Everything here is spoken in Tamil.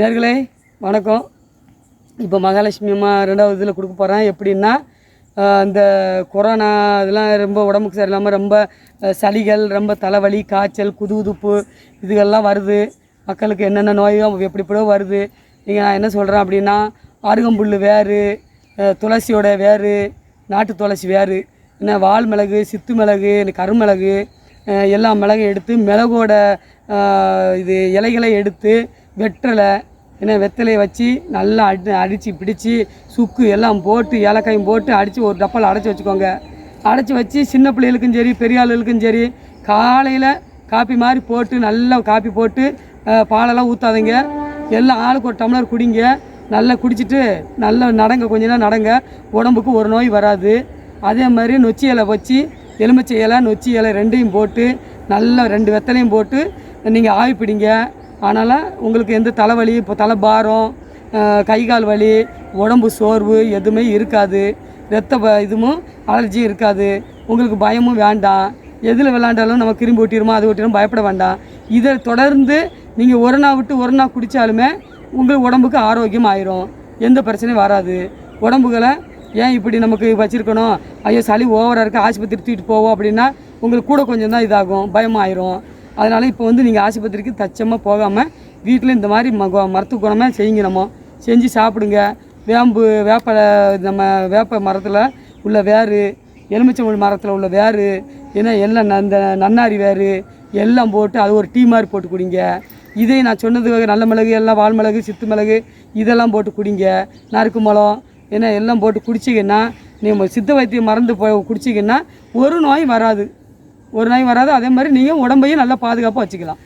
நேர்களே வணக்கம். இப்போ மகாலட்சுமி அம்மா ரெண்டாவது இதில் கொடுக்க போகிறேன் எப்படின்னா இந்த கொரோனா இதெல்லாம் ரொம்ப உடம்புக்கு சரியில்லாமல் ரொம்ப சளிகள் ரொம்ப தலைவலி காய்ச்சல் குதுகுதுப்பு இதுகள்லாம் வருது. மக்களுக்கு என்னென்ன நோயோ எப்படி எப்படியோ வருது. நீங்கள் நான் என்ன சொல்கிறேன் அப்படின்னா அருகம்புல் வேறு துளசியோட வேறு நாட்டு துளசி வேறு என்ன வால் மிளகு சித்து மிளகு கருமிளகு எல்லா மிளகையும் எடுத்து மிளகோட இது இலைகளை எடுத்து வெற்றலை ஏன்னா வெத்தலையை வச்சு நல்லா அடி அடித்து பிடிச்சி சுக்கு எல்லாம் போட்டு ஏலக்காயும் போட்டு அடித்து ஒரு டப்பால் அடைச்சி வச்சுக்கோங்க. அடைச்சி வச்சு சின்ன பிள்ளைகளுக்கும் சரி பெரிய ஆளுகளுக்கும் சரி காலையில் காப்பி மாதிரி போட்டு நல்லா காப்பி போட்டு பாலெல்லாம் ஊற்றாதீங்க எல்லாம் ஆளுக்கு ஒரு டம்ளர் குடிங்க. நல்லா குடிச்சிட்டு நல்லா நடங்க கொஞ்ச நேரம் நடங்க. உடம்புக்கு ஒரு நோய் வராது. அதே மாதிரி நொச்சி இலை வச்சு எலுமிச்சை இலை நொச்சி இலை ரெண்டையும் போட்டு நல்லா ரெண்டு வெத்தலையும் போட்டு நீங்கள் ஆவி பிடிங்க. அதனால் உங்களுக்கு எந்த தலைவலி இப்போ தலை பாரம் கை கால் வலி உடம்பு சோர்வு எதுவுமே இருக்காது. ரத்த ப இதுவும் அலர்ஜியும் இருக்காது. உங்களுக்கு பயமும் வேண்டாம். எதில் விளாண்டாலும் நம்ம கிரும்பி ஒட்டிடுமோ அது ஒட்டிடும் பயப்பட வேண்டாம். இதை தொடர்ந்து நீங்கள் ஒரு நாள் விட்டு ஒரு நாள் குடித்தாலுமே உங்கள் உடம்புக்கு ஆரோக்கியம் ஆயிரும். எந்த பிரச்சனையும் வராது. உடம்புகளை ஏன் இப்படி நமக்கு வச்சுருக்கணும்? ஐயோ சளி ஓவராக இருக்குது ஆஸ்பத்திரி தூக்கிட்டு போவோம் அப்படின்னா உங்களுக்கு கூட கொஞ்சம் தான் இதாகும் பயமாயிரும். அதனால் இப்போ வந்து நீங்கள் ஆஸ்பத்திரிக்கு தச்சமாக போகாமல் வீட்டில் இந்த மாதிரி ம மருத்துவ குணமாக செய்யுங்க நம்ம. செஞ்சு சாப்பிடுங்க. வேம்பு வேப்ப நம்ம வேப்ப மரத்தில் உள்ள வேறு எலுமிச்சம்பழம் மரத்தில் உள்ள வேறு ஏன்னா எல்லாம் ந- இந்த நன்னாரி வேறு எல்லாம் போட்டு அது ஒரு டீ மாதிரி போட்டு குடிங்க. இதே நான் சொன்னது நல்ல மிளகு எல்லாம் வால் மிளகு சித்து மிளகு இதெல்லாம் போட்டு குடிங்க. நறுக்கு மலம் ஏன்னா எல்லாம் போட்டு குடிச்சிங்கன்னா நீங்கள் சித்த வைத்தியம் மறந்து போய் குடிச்சிங்கன்னா ஒரு நோய் வராது. ஒரு நாய் வராது அதே மாதிரி நீங்கள் உடம்பையும் நல்லா பாதுகாப்பாக வச்சுக்கலாம்.